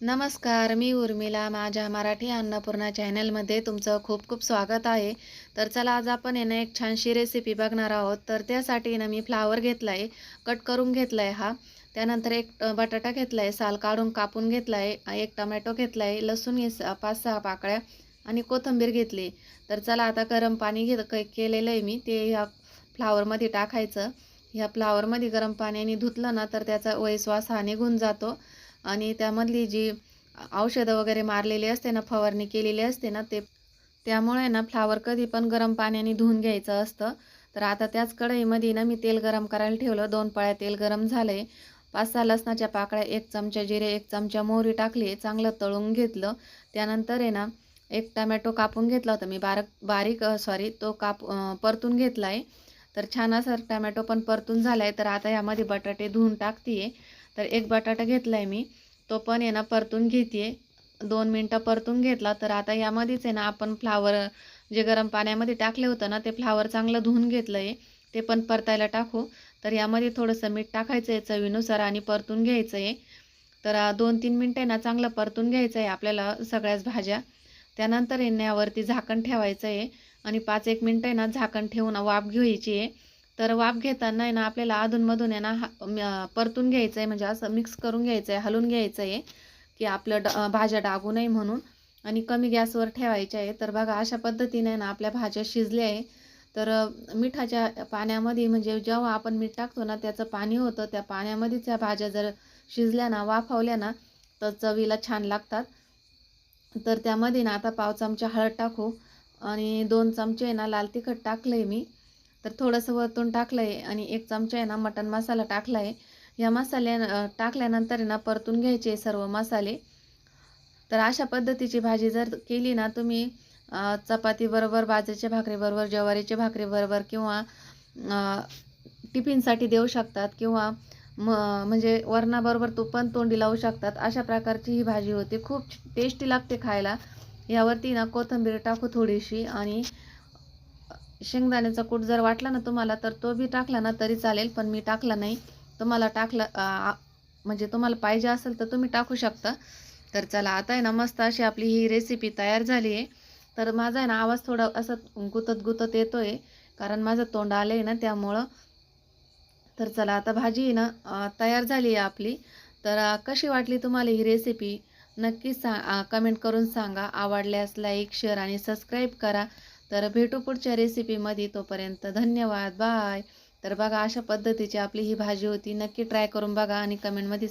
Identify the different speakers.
Speaker 1: नमस्कार मी उर्मिला. माझ्या मराठी अन्नपूर्णा चॅनलमध्ये तुमचं खूप खूप स्वागत आहे. तर चला आज आपण आहे ना एक छानशी रेसिपी बघणार आहोत. तर त्यासाठी ना मी फ्लावर घेतला आहे कट करून घेतला आहे हा. त्यानंतर एक बटाटा घेतला आहे साल काढून कापून घेतला आहे एक टमॅटो घेतला आहे लसूण घे पाच सहा पाकळ्या आणि कोथिंबीर घेतली. तर चला आता गरम पाणी घेत केलेलं आहे मी. ते ह्या फ्लावरमध्ये टाकायचं. ह्या फ्लावरमध्ये गरम पाण्याने धुतलं ना तर त्याचा वैश्वास हा निघून जातो. आणि त्यामधली जी औषधं वगैरे मारलेली असते ना फवारणी केलेली असते ना ते त्यामुळे ना फ्लावर कधी पण गरम पाण्याने धुवून घ्यायचं असतं. तर आता त्याच कढईमध्ये ना मी तेल गरम करायला ठेवलं. दोन पळ्या तेल गरम झालंय. पाच सहा लसणाच्या पाकळ्या एक चमचा जिरे एक चमचा मोहरी टाकली चांगलं तळून घेतलं. त्यानंतर आहे ना एक टमॅटो कापून घेतला होता मी बारक बारीक सॉरी तो काप परतून घेतला आहे तर छान असं टमॅटो पण परतून झाला आहे तर आता यामध्ये बटाटे धुवून टाकते तर एक बटाटा घेतला आहे मी. तो पण आहे ना परतून घेते दोन मिनटं परतून घेतला तर आता यामध्येच आहे ना आपण फ्लावर जे गरम पाण्यामध्ये टाकले होतं ना ते फ्लावर चांगलं धुवून घेतलं आहे ते पण परतायला टाकू. तर यामध्ये थोडंसं मीठ टाकायचं आहे चवीनुसार आणि परतून घ्यायचं आहे तर दोन तीन मिनटं आहे ना चांगलं परतून घ्यायचं आहे आपल्याला सगळ्याच भाज्या. त्यानंतर आहे यावरती झाकण ठेवायचं आहे आणि पाच एक मिनटं आहे ना झाकण ठेवून वाफ घ्यायची आहे तर वाफ घेताना आहे ना आपल्याला अधूनमधून आहे ना हा- परतून घ्यायचं आहे म्हणजे असं मिक्स करून घ्यायचं आहे हलवून घ्यायचं आहे की आपलं ड भाज्या डागू नये म्हणून. आणि कमी गॅसवर ठेवायच्या आहे. तर बघा अशा पद्धतीने ना आपल्या भाज्या शिजल्या आहे. तर मिठाच्या पाण्यामध्ये म्हणजे जेव्हा आपण मीठ टाकतो ना त्याचं पाणी होतं त्या पाण्यामध्ये त्या भाज्या जर शिजल्या ना वाफवल्या ना तर चवीला छान लागतात. तर त्यामध्ये ना आता पाव चमचा हळद टाकू. आणि दोन चमचे आहे ना लाल तिखट टाकलं आहे मी. तर थोडंसं वरतून टाकलं आहे आणि एक चमचा आहे ना मटण मसाला टाकला आहे या मसाल्या टाकल्यानंतर आहे ना परतून घ्यायचे सर्व मसाले. तर अशा पद्धतीची भाजी जर केली ना तुम्ही चपातीबरोबर बाजरीच्या भाकरीबरोबर ज्वारीच्या भाकरीबरोबर किंवा टिफिनसाठी देऊ शकतात किंवा म म्हणजे वरणाबरोबर तो पण तोंडी लावू शकतात. अशा प्रकारची ही भाजी होती. खूप टेस्टी लागते खायला. यावरती ना कोथिंबीर टाकू थोडीशी आणि शेंगदाण्याचा कूट जर वाटला ना तुम्हाला तर तो बी टाकला ना तरी चालेल पण मी टाकला नाही. तुम्हाला टाकला म्हणजे तुम्हाला पाहिजे असेल तर तुम्ही टाकू शकता. तर चला आता आहे ना मस्त अशी आपली ही रेसिपी तयार झाली आहे. तर माझा आहे ना आवाज थोडा असा गुतत गुतत येतो आहे कारण माझं तोंड आलं आहे ना त्यामुळं. तर चला आता भाजी आहे ना तयार झाली आहे आपली. तर कशी वाटली तुम्हाला ही रेसिपी नक्की सा कमेंट करून सांगा. आवडल्यास लाईक शेअर आणि सबस्क्राईब करा. तर भेटू पुढच्या रेसिपीमध्ये तोपर्यंत धन्यवाद. बाय तर बघा अशा पद्धतीची आपली ही भाजी होती. नक्की ट्राय करून बघा आणि कमेंटमध्ये